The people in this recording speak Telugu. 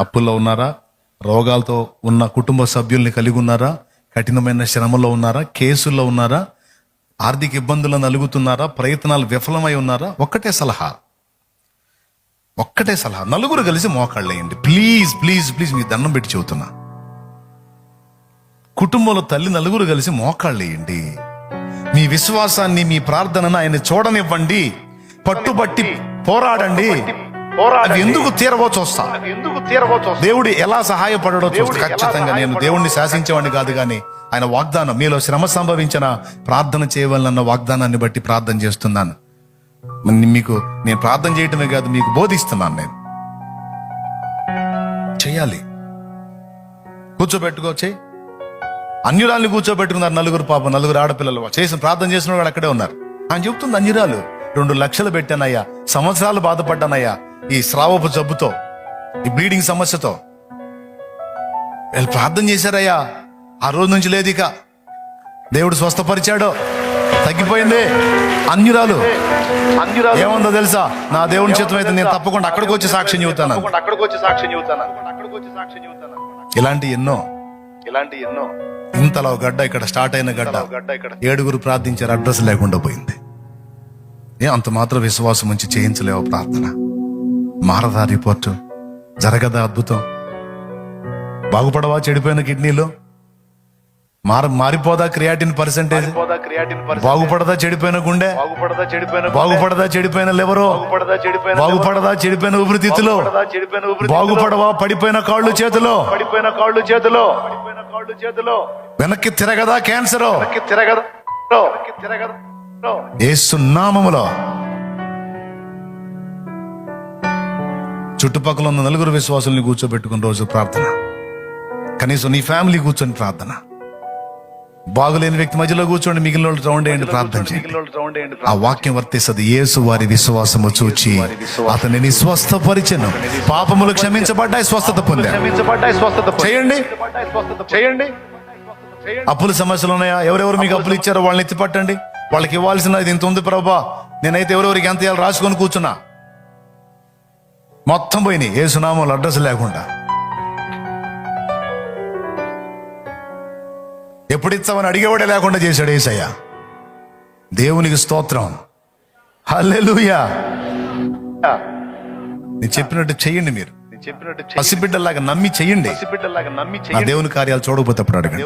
అప్పుల్లో ఉన్నారా? రోగాలతో ఉన్న కుటుంబ సభ్యుల్ని కలిగి ఉన్నారా? కఠినమైన శ్రమలో ఉన్నారా? కేసుల్లో ఉన్నారా? ఆర్థిక ఇబ్బందులు నలుగుతున్నారా? ప్రయత్నాలు విఫలమై ఉన్నారా? ఒక్కటే సలహా. ఒక్కటే సలహా. నలుగురు కలిసి మోకాళ్ళేయండి ప్లీజ్ ప్లీజ్ ప్లీజ్ మీ దండం పెట్టి చెబుతున్నా. కుటుంబంలో తల్లి నలుగురు కలిసి మోకాళ్ళేయండి మీ విశ్వాసాన్ని మీ ప్రార్థనను ఆయన చూడనివ్వండి. పట్టుబట్టి పోరాడండి. అది ఎందుకు తీరవో చూస్తా. ఎందుకు తీరవచ్చు దేవుడు ఎలా సహాయపడడో చూస్తా. ఖచ్చితంగా నేను దేవుణ్ణి శాసించేవాడిని కాదు కానీ ఆయన వాగ్దానం మీలో శ్రమ సంభవించిన ప్రార్థన చేయవలనన్న వాగ్దానాన్ని బట్టి ప్రార్థన చేస్తున్నాను. మీకు నేను ప్రార్థన చేయటమే కాదు మీకు బోధిస్తున్నాను నేను. చేయాలి. కూర్చోబెట్టుకో చెయ్యి అన్యురాల్ని కూర్చోబెట్టుకున్నారు నలుగురు పాపం నలుగురు ఆడపిల్లలు. చేసిన ప్రార్థన చేసిన వాళ్ళు అక్కడే ఉన్నారు. ఆయన చెప్తుంది అన్యురాలు రెండు లక్షలు పెట్టానయ్యా సంవత్సరాలు బాధపడ్డానయ్యా ఈ స్రావపు జబ్బుతో ఈ బ్లీడింగ్ సమస్యతో. వీళ్ళు ప్రార్థన చేశారయ్యా. ఆ రోజు నుంచి లేదు ఇక. దేవుడు స్వస్థపరిచాడు. తగ్గిపోయింది. అన్యురాలు. ఏముందో తెలుసా? నా దేవుని చిత్తం అయితే నేను తప్పకుండా అక్కడికి వచ్చి సాక్ష్యం చెబుతాను. అక్కడికి వచ్చి సాక్ష్యం చెబుతాను. అక్కడికి వచ్చి సాక్ష్యం చెబుతాను. ఇలాంటి ఎన్నో. ఇలాంటి ఎన్నో. ఇంతలో గడ్డ ఇక్కడ స్టార్ట్ అయిన గడ్డ. గడ్డ ఇక్కడ. ఏడుగురు ప్రార్థించారు అడ్రస్ లేకుండా పోయింది. ఏ అంత మాత్రం విశ్వాసం ఉంచి చేయించలేవు ప్రార్థన. మారదా రిపోర్టు. జరగదా అద్భుతం. బాగుపడవా చెడిపోయిన కిడ్నీలు? మార మారిపోదా క్రియాటిన్ పర్సెంటేజ్? బాగుపడదా చెడిపోయిన గుండె? బాగుపడదా చెడిపోయిన బాగుపడదా చెడిపోయిన లివరు? బాగుపడదా చెడిపోయిన ఊపిరితిత్తులు? బాగుపడవా పడిపోయిన కాళ్ళు చేతులు? పడిపోయిన కాళ్ళు చేతిలో? పడిపోయిన కాళ్ళు చేతిలో? వెనక్కి తిరగదా క్యాన్సర్? వెనక్కి తిరగదు? తిరగదు? ఏసునామములో చుట్టుపక్కల ఉన్న నలుగురు విశ్వాసుల్ని కూర్చోబెట్టుకుని రోజు ప్రార్థన. కనీసం నీ ఫ్యామిలీ కూర్చొని ప్రార్థన. బాగులేని వ్యక్తి మధ్యలో కూర్చోండి మిగిలిన వాళ్ళు రౌండ్ వేయండి ప్రార్థన చేయండి. ఆ వాక్యం వర్తిస్తుంది. యేసు వారి విశ్వాసము చూచి అతనిని స్వస్థపరిచెను. పాపములు క్షమించబడ్డాయి స్వస్థత పొందారు. క్షమించబడ్డాయి స్వస్థత పొంది- చేయండి. చేయండి. అప్పుల సమస్యలు ఉన్నాయా? ఎవరెవరు మీకు అప్పులు ఇచ్చారో వాళ్ళని ఎత్తి పట్టండి వాళ్ళకి ఇవ్వాల్సిన ఇది ఇంత ఉంది ప్రభా. నేనైతే ఎవరెవరికి ఎంత ఇవ్వాలి రాసుకొని కూర్చున్నా. మొత్తం పోయినాయి. ఏ సునామాలు అడ్రస్ లేకుండా. ఎప్పుడు ఇస్తామని అడిగేవాడే లేకుండా చేశాడు ఏసయ్య. దేవునికి స్తోత్రం. హల్లెలూయా. నేను చెప్పినట్టు చెయ్యండి మీరు. చెప్పినట్టు పసిబిడ్డలాగా నమ్మి చెయ్యండి పసిబిడ్డలాగా నమ్మి దేవుని కార్యాలు చూడకపోతే అప్పుడు అడగండి.